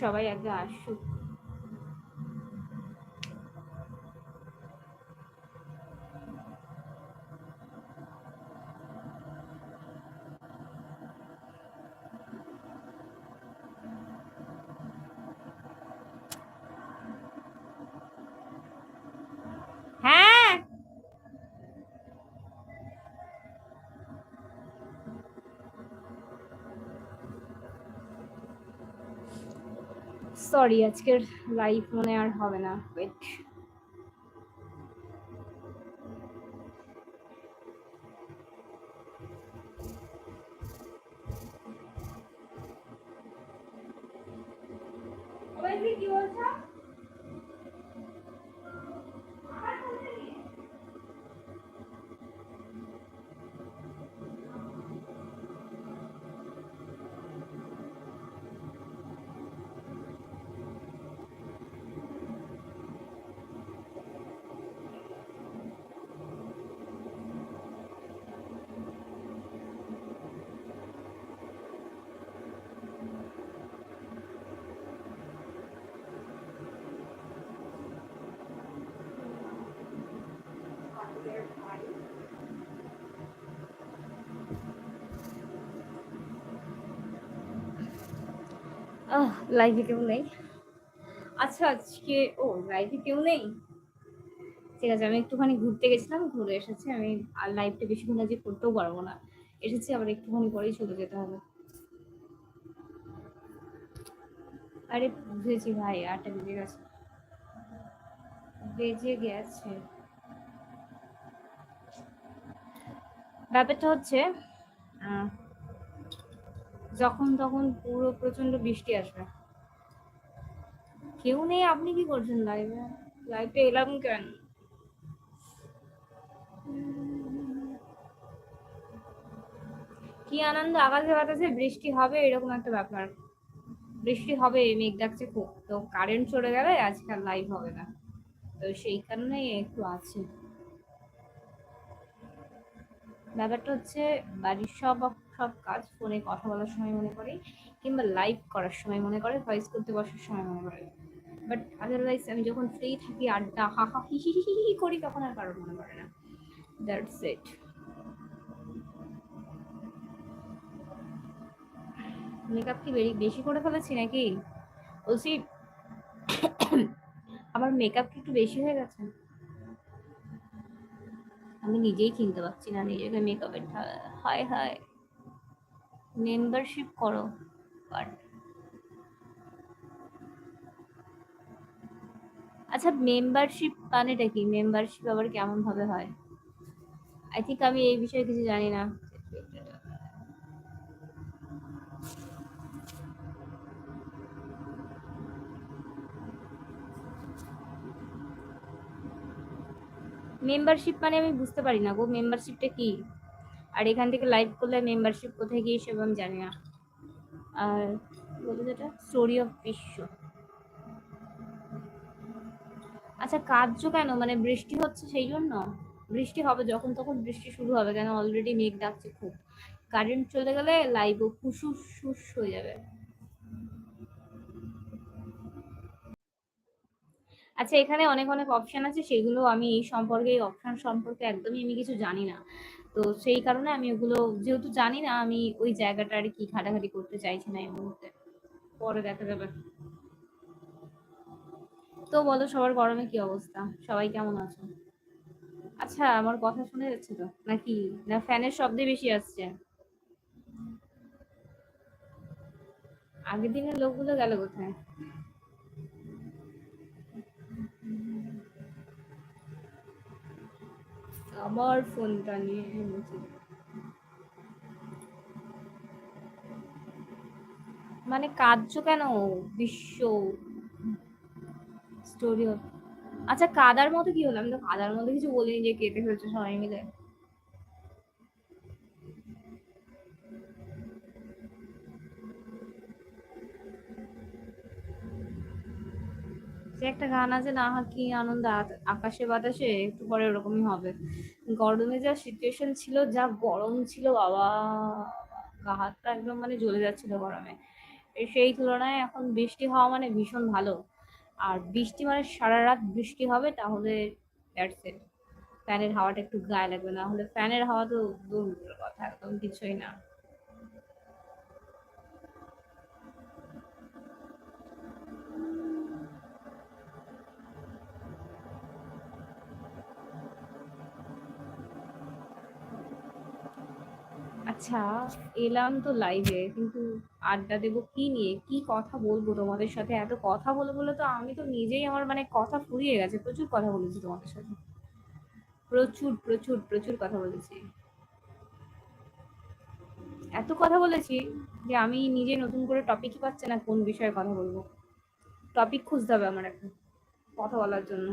সবাই আগে আসুক। সরি আজকের লাইভ মনে আর হবে না। ওয়েট কি বলছো? লাইভে কেউ নেই। আচ্ছা আজকে, ও লাইভে কেউ নেই? ঠিক আছে, আমি একটুখানি ঘুরতে গেছিলাম, ঘুরে এসেছি। আমি আর লাইভটা বেশিক্ষণ আজকে করতেও পারব না। এসেছি, আবার একটুখানি পরেই চলে যেতে হবে। আরে, বুঝেছি ভাই, আটটা বেজে গেছে। বেজে গেছে। ব্যাপারটা হচ্ছে যখন তখন পুরো প্রচণ্ড বৃষ্টি আসবে। কেউ নেই, আপনি কি করছেন লাইভে লাইভে এলাম কেন? কি আনন্দ, আকাশে বাতাসে বৃষ্টি হবে? এরকম একটা ব্যাপার। বৃষ্টি হবে মেঘ ডাকছে খুব। তো কারেন্ট চলে গেলে আজকাল লাইভ হবে না। তো সেই কারণেই একটু আছে। ব্যাপারটা হচ্ছে বাড়ির সব সব কাজ ফোনে কথা বলার সময় মনে করে, কিংবা লাইভ করার সময় মনে করে ভয়েস করতে বসার সময় মনে করে। বাট আদারওয়াইজ আমি যখন ফ্রি থাকি, আড্ডা, হা হা, হি হি হি হি করি, তখন আর কারোর মনে করে না। দ্যাটস ইট মেকআপ কি বেশি করে ফেলেছি নাকি? বলছি, আমার মেকআপ কি একটু বেশি হয়ে গেছে? আমি নিজেই কিনতে পারছি না, নিজেকে মেকআপের হায় হায়। মেম্বারশিপ করো আচ্ছা মেম্বারশিপ মানেটা কি? মেম্বারশিপ আবার কেমন ভাবে হয়? আই থিঙ্ক আমি এই বিষয়ে কিছু জানি না। মেম্বারশিপ মানে আমি বুঝতে পারি না গো। মেম্বারশিপটা কি? আর এখান থেকে লাইভ করলে মেম্বারশিপ কোথায় গিয়ে আমি জানি না। আর বলতে স্টোরি অফ বিশ্ব। আচ্ছা কার্য কেন? মানে বৃষ্টি হচ্ছে সেই জন্য? বৃষ্টি হবে, যখন তখন বৃষ্টি শুরু হবে, কেন অলরেডি মেঘ ডাকছে খুব। কারেন্ট চলে গেলে লাইভও ফুসুস শুস হয়ে যাবে। আচ্ছা এখানে অনেক অনেক অপশান আছে, সেগুলো আমি এই সম্পর্কে, এই অপশান সম্পর্কে একদমই আমি কিছু জানি না। তো সেই কারণে আমি ওগুলো, যেহেতু জানি না আমি ওই জায়গাটা আর কি ঘাটাঘাটি করতে চাইছি না এই মুহূর্তে। পরে দেখা যাবে। তো বলো, সবার গরমে কি অবস্থা? সবাই কেমন আছো? আচ্ছা আমার কথা শুনে যাচ্ছে তো? নাকি? না ফ্যানের শব্দে বেশি আসছে? আগের দিনের লোকগুলো গেল কোথায়? আমার ফোনটা নিয়ে হেমেছে। মানে কাঁদছো কেন? বিশ্ব স্টোরি আচ্ছা কাদার মতো কি হলো? আমি তো কাদার মতো কিছু বলিনি যে কেটে ফেলছে সবাই মিলে। একটা গান আছে না কি আনন্দ আকাশে বাতাসে, একটু পরে ওরকমই হবে। গরমে যা সিচুয়েশন ছিল, যা গরম ছিল, বাবা, গা হাতটা একদম মানে জ্বলে যাচ্ছিল গরমে। সেই তুলনায় এখন বৃষ্টি হওয়া মানে ভীষণ ভালো। আর বৃষ্টি মানে সারা রাত বৃষ্টি হবে, তাহলে দ্যাটস ইট ফ্যানের হাওয়াটা একটু গায়ে লাগবে, না হলে ফ্যানের হাওয়া তো দূর কথা, একদম কিছুই না। আচ্ছা এলাম তো লাইভে কিন্তু আড্ডা দেবো কি নিয়ে? কি কথা বলব তোমাদের সাথে? এত কথা বলে বলে তো আমি তো নিজেই আমার মানে কথা ফুরিয়ে গেছে। প্রচুর কথা বলেছি তোমাদের সাথে। প্রচুর প্রচুর প্রচুর কথা বলেছি। এত কথা বলেছি যে আমি নিজে নতুন করে টপিকই পাচ্ছি না কোন বিষয়ে কথা বলব। টপিক খুঁজতে হবে আমার এখন, কথা বলার জন্য।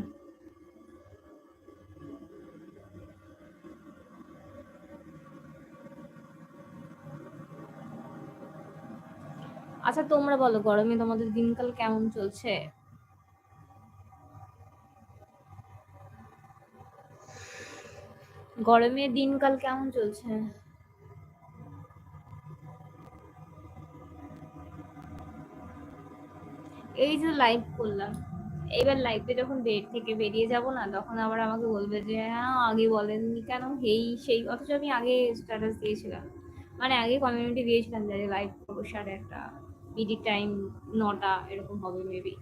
আচ্ছা তোমরা বলো, গরমে তোমাদের দিনকাল কেমন চলছে? গরমে দিনকাল কেমন চলছে? এই যে লাইভ করলাম। এইবার লাইভে যখন বেড থেকে বেরিয়ে যাব না, তখন আবার আমাকে বলবে যে হ্যাঁ আগে বলেননি কেন? এই সেই, অথচ আমি আগে স্ট্যাটাস দিয়েছিলাম। মানে আগে কমিউনিটি দিয়েছিলাম যে লাইভ করব সাড়ে একটা বিডি টাইম নটা, এরকম হবে মেবি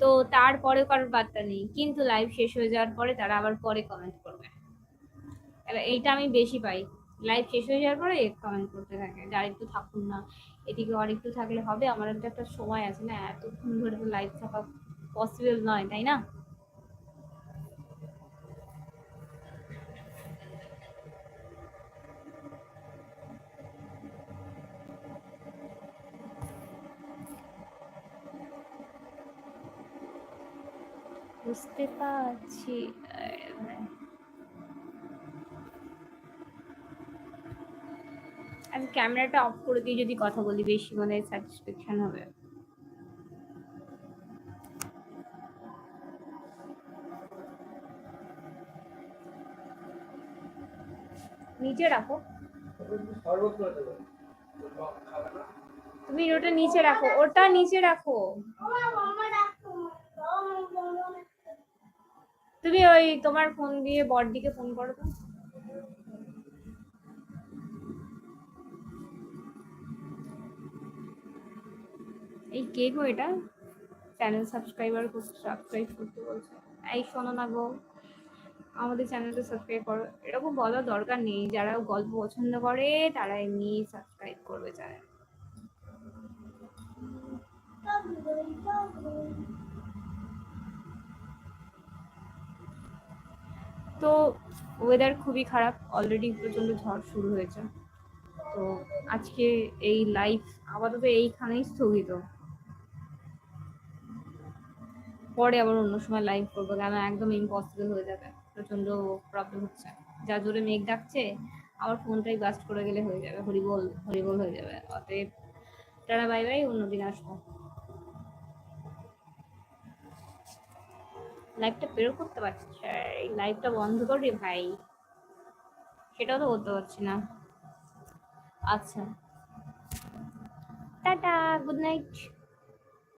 তো তারপরে কারোর বার্তা নেই। কিন্তু লাইভ শেষ হয়ে যাওয়ার পরে তারা আবার পরে কমেন্ট করবে। এবার এইটা আমি বেশি পাই। লাইভ শেষ হয়ে যাওয়ার পরে কমেন্ট করতে থাকে। আর একটু থাকুন না। এদিকে আর একটু থাকলে হবে। আমার একটা একটা সময় আছে না, এতক্ষণ ধরে তো লাইভ থাকা পসিবল নয়, তাই না? বুঝতে পারছি। আমি ক্যামেরাটা অফ করে দিয়ে যদি কথা বলি, বেশি মনে হয় স্যাটিসফ্যাকশন হবে। নিচে রাখো। তুমি ওটা নিচে রাখো, ওটা নিচে রাখো। তুমি ওই তোমার ফোন দিয়ে বড়দিকে ফোন করো তো। এই কে গো এটা? চ্যানেল সাবস্ক্রাইবার সাবস্ক্রাইব করতে বলছে। এই শোনো না গো, আমাদের চ্যানেলটা সাবস্ক্রাইব করো। এরকম বলার দরকার নেই, যারা গল্প পছন্দ করে, তারা এমনি সাবস্ক্রাইব করবে চায় তো ওয়েদার খুবই খারাপ অলরেডি প্রচণ্ড ঝড় শুরু হয়েছে। তো আজকে এই লাইফ আপাতত এইখানেই স্থগিত। পরে আবার অন্য সময় লাইভ করব কেন একদম ইম্পসিবল হয়ে যাবে, প্রচণ্ড প্রবলেম হচ্ছে। যা জোরে মেঘ ডাকছে আমার ফোনটাই বাস্ট করে গেলে হয়ে যাবে হরিবল হরিবল হয়ে যাবে। অতএব টাটা বাই বাই অন্যদিন আসব। লাইভটা বের করতে পারছি এই লাইভটা বন্ধ করি, ভাই। সেটাও তো করতে পারছি না। আচ্ছা। Tata good night